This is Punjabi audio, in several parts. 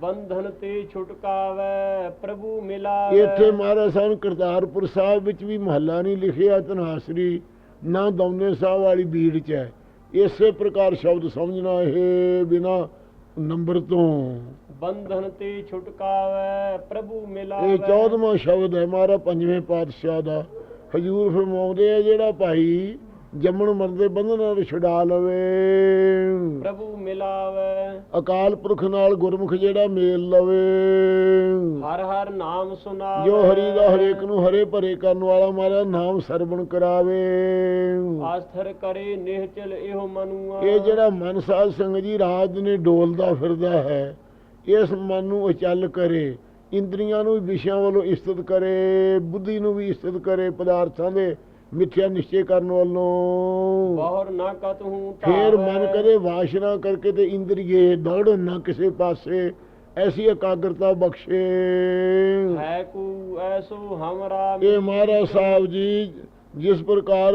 ਬੰਧਨ ਤੇ ਛੁਟਕਾਵੈ ਪ੍ਰਭੂ ਮਿਲਾਵੈ। ਇੱਥੇ ਮਹਾਰਾਜ ਸਾਹਿਬ ਕਰਤਾਰਪੁਰ ਸਾਹਿਬ ਵਿੱਚ ਵੀ ਮਹੱਲਾ ਨਹੀਂ ਲਿਖਿਆ ਤਨਾਸਰੀ ਨਾ ਦੌਨੇ ਸਾਹਿਬ ਵਾਲੀ ਬੀੜ ਚ ਹੈ। ਇਸੇ ਪ੍ਰਕਾਰ ਸ਼ਬਦ ਸਮਝਣਾ ਇਹ ਬਿਨਾ ਨੰਬਰ ਤੋਂ। ਬੰਧਨ ਤੇ ਛੁਟਕਾਵੈ ਪ੍ਰਭੂ ਮਿਲਾਵੈ। ਇਹ 14ਵਾਂ ਸ਼ਬਦ ਹੈ ਮਹਾਰਾ ਪੰਜਵੇਂ ਪਾਤਸ਼ਾਹ ਦਾ। ਹਜੂਰ ਫਰਮਾਉਂਦੇ ਆ ਜਿਹੜਾ ਭਾਈ ਜੰਮਣ ਮਰਦੇ ਬੰਧਨਾਂ ਨੂੰ ਛੁਡਾ ਲਵੇ। ਪ੍ਰਭੂ ਮਿਲਾਵੈ। ਅਕਾਲ ਪੁਰਖ ਨਾਲ ਗੁਰਮੁਖ ਜਿਹੜਾ ਮੇਲ ਲਵੇ। ਹਰ ਹਰ ਨਾਮ ਸੁਨਾਵੈ। ਜੋ ਹਰੀ ਦਾ ਹਰੇਕ ਨੂੰ ਹਰੇ ਭਰੇ ਕਰਨ ਵਾਲਾ ਮਾਰਾ ਨਾਮ ਸਰਵਣ ਕਰਾਵੇ। ਆਸਥਰ ਕਰੇ ਨਿਹਚਲ ਇਹੋ ਮਨੂਆ। ਇਹ ਜਿਹੜਾ ਮਨ ਸਾਧ ਸੰਗ ਜੀ ਰਾਤ ਦਿਨੇ ਡੋਲਦਾ ਫਿਰਦਾ ਹੈ ਇਸ ਮਨ ਨੂੰ ਅਚਲ ਕਰੇ ਇੰਦਰੀਆਂ ਨੂੰ ਵੀ ਵਿਸ਼ਿਆਂ ਵੱਲੋਂ ਇਸਤਤ ਕਰੇ ਬੁੱਧੀ ਨੂੰ ਵੀ ਇਸਤਤ ਕਰੇ ਪਦਾਰਥਾਂ ਦੇ ਮਿੱਥਿਆ ਨਿਸ਼ਚੈ ਕਰਨ ਵੱਲੋਂ। ਬਹੁਰ ਨਾ ਕਤਹੂ ਫੇਰ ਮਨ ਕਰੇ ਵਾਸ਼ਨਾ ਕਰਕੇ ਤੇ ਇੰਦਰੀਏ ਦੌੜਨ ਨਾ ਕਿਸੇ ਪਾਸੇ ਐਸੀ ਇਕਾਗਰਤਾ ਬਖਸ਼ੇ। ਹੈ ਕੂ ਐਸੋ ਹਮਰਾ ਇਹ ਮਹਾਰਾਜ ਸਾਹਿਬ ਜੀ ਜਿਸ ਪ੍ਰਕਾਰ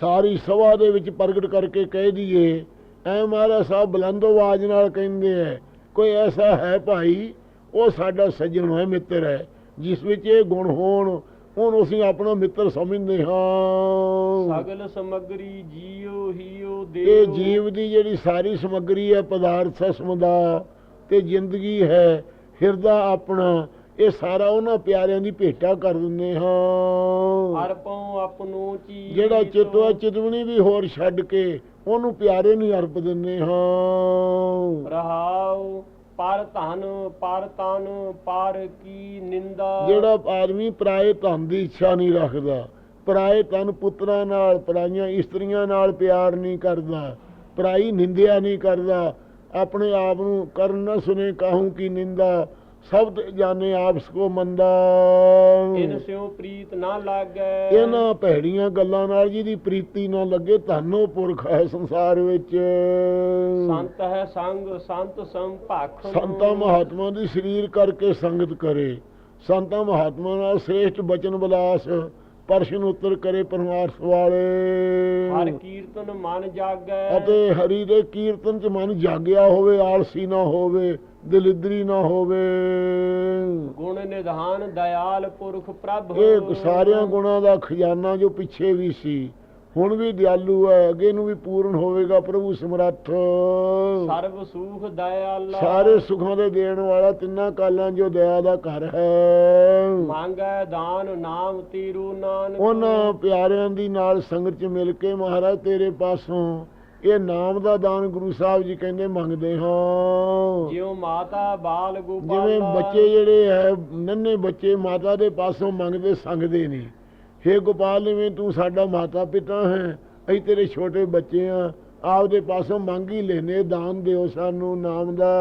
ਸਾਰੀ ਸਭਾ ਦੇ ਵਿੱਚ ਪ੍ਰਗਟ ਕਰਕੇ ਕਹਿ ਦਈਏ ਐ ਮਹਾਰਾਜ ਸਾਹਿਬ ਬੁਲੰਦ ਆਵਾਜ਼ ਨਾਲ ਕਹਿੰਦੇ ਐ ਕੋਈ ਐਸਾ ਹੈ ਭਾਈ ਉਹ ਸਾਡਾ ਸੱਜਣ ਹੈ ਮਿੱਤਰ ਹੈ ਜਿਸ ਵਿੱਚ ਇਹ ਗੁਣ ਹੋਣ ਉਹਨੂੰ ਅਸੀਂ ਆਪਣਾ ਮਿੱਤਰ ਸਮਝਦੇ ਹਾਂ। ਸਗਲ ਸਮਗਰੀ ਜੀਉ ਹੀਉ ਇਹ ਦੇਵ ਜੀਵ ਦੀ ਜਿਹੜੀ ਸਾਰੀ ਸਮੱਗਰੀ ਹੈ ਪਦਾਰਥ ਸਮਦਾ ਤੇ ਜ਼ਿੰਦਗੀ ਹੈ ਹਿਰਦਾ ਆਪਣਾ ਇਹ ਸਾਰਾ ਉਹਨਾਂ ਪਿਆਰਿਆਂ ਦੀ ਭੇਟਾ ਕਰ ਦਿੰਦੇ ਹਾਂ। ਅਰਪਉ ਆਪਨੋ ਚੀ ਜਿਹੜਾ ਚਿਤਵਾ ਚਿਤਵਣੀ ਵੀ ਹੋਰ ਛੱਡ ਕੇ ਉਹਨੂੰ ਪਿਆਰੇ ਨੂੰ ਅਰਪ ਦਿੰਦੇ ਹਾਂ। ਰਹਾਉ ਪਰ ਧਨ, ਪਰ ਤਨ, ਪਰ ਕੀ ਨਿੰਦਾ। ਜਿਹੜਾ ਆਦਮੀ ਪਰਾਏ ਧਨ ਦੀ ਇੱਛਾ ਨਹੀਂ ਰੱਖਦਾ, ਪਰਾਏ ਤਨ ਪੁੱਤਰਾਂ ਨਾਲ, ਪਰਾਈਆਂ ਇਸਤਰੀਆਂ ਨਾਲ ਪਿਆਰ ਨਹੀਂ ਕਰਦਾ, ਪਰਾਈ ਨਿੰਦਿਆ ਨਹੀਂ ਕਰਦਾ, ਆਪਣੇ ਆਪ ਨੂੰ ਕਰਨ ਨਾ ਸੁਨੇ ਕਾਹੂ ਕੀ ਨਿੰਦਾ। ਤੇ ਜਾਣੇ ਆਪਸ ਕੋ ਮੰਦਾ। ਇਨ ਸਿਉ ਪ੍ਰੀਤ ਨਾ ਲਾਗੈ। ਇਹਨਾਂ ਭੈੜੀਆਂ ਗੱਲਾਂ ਨਾਲ ਜਿਹਦੀ ਪ੍ਰੀਤੀ ਨਾ ਲੱਗੇ ਧਨੋ ਪੁਰਖ ਹੈ ਸੰਸਾਰ ਵਿੱਚ। ਸੰਤ ਹੈ ਸੰਗ ਸੰਤ ਸੰਭਾਖ। ਸੰਤਾਂ ਮਹਾਤਮਾ ਦੀ ਸਰੀਰ ਕਰਕੇ ਸੰਗਤ ਕਰੇ। ਸੰਤਾਂ ਮਹਾਤਮਾ ਨਾਲ ਸ੍ਰੇਸ਼ਟ ਬਚਨ ਬਲਾਸ ਪ੍ਰਸ਼ਨ ਉੱਤਰ ਕਰੇ ਪਰਮਾਰਥ ਹਰ ਵਾਲੇ ਕੀਰਤਨ ਮਨ ਜਾਗੈ। ਅਤੇ ਹਰੀ ਦੇ ਕੀਰਤਨ ਚ ਮਨ ਜਾਗਿਆ ਹੋਵੇ ਆਲਸੀ ਨਾ ਹੋਵੇ ਦਲਿਦਰੀ ਨਾ ਹੋਵੇ। ਗੁਣ ਨਿਧਾਨ ਦਇਆਲ ਪੁਰਖ ਪ੍ਰਭ ਇਹ ਸਾਰਿਆਂ ਗੁਣਾਂ ਦਾ ਖਜ਼ਾਨਾ ਜੋ ਪਿੱਛੇ ਵੀ ਸੀ। ਹੁਣ ਵੀ ਦਿਆਲੂ ਹੈ ਅੱਗੇ ਨੂੰ ਵੀ ਪੂਰਨ ਹੋਵੇਗਾ ਪ੍ਰਭੂ ਸਮਰੱਥ। ਸਰਬ ਸੁਖ ਦਇਆਲਾ। ਸਾਰੇ ਸੁਖਾਂ ਦੇ ਦੇਣ ਵਾਲਾ ਤਿੰਨਾਂ ਕਾਲਾਂ ਜੋ ਦਇਆ ਦਾ ਘਰ ਹੈ। ਮੰਗੈ ਦਾਨ ਨਾਮ ਤੀਰੂ ਨਾਨਕ। ਉਹਨਾਂ ਪਿਆਰਿਆਂ ਦੀ ਨਾਲ ਸੰਗਤ ਚ ਮਿਲ ਕੇ ਮਹਾਰਾਜ ਤੇਰੇ ਪਾਸੋਂ ਇਹ ਨਾਮ ਦਾ ਦਾਨ ਗੁਰੂ ਸਾਹਿਬ ਜੀ ਕਹਿੰਦੇ ਮੰਗਦੇ ਹਾਂ। ਜਿਉ ਮਾਤਾ ਬਾਲ ਗੋਪਾਲ ਜਿਵੇਂ ਬੱਚੇ ਜਿਹੜੇ ਹੈ ਨੰਨੇ ਬੱਚੇ ਮਾਤਾ ਦੇ ਪਾਸੋਂ ਮੰਗਦੇ ਸੰਗਦੇ ਨਹੀਂ। ਹੇ ਗੋਪਾਲ ਜਿਵੇਂ ਤੂੰ ਸਾਡਾ ਮਾਤਾ ਪਿਤਾ ਹੈ, ਅਸੀਂ ਤੇਰੇ ਛੋਟੇ ਬੱਚੇ ਆ ਆਪਦੇ ਪਾਸੋਂ ਮੰਗ ਹੀ ਲੈਨੇ ਦਾਨ ਦਿਓ ਸਾਨੂੰ ਨਾਮ ਦਾ।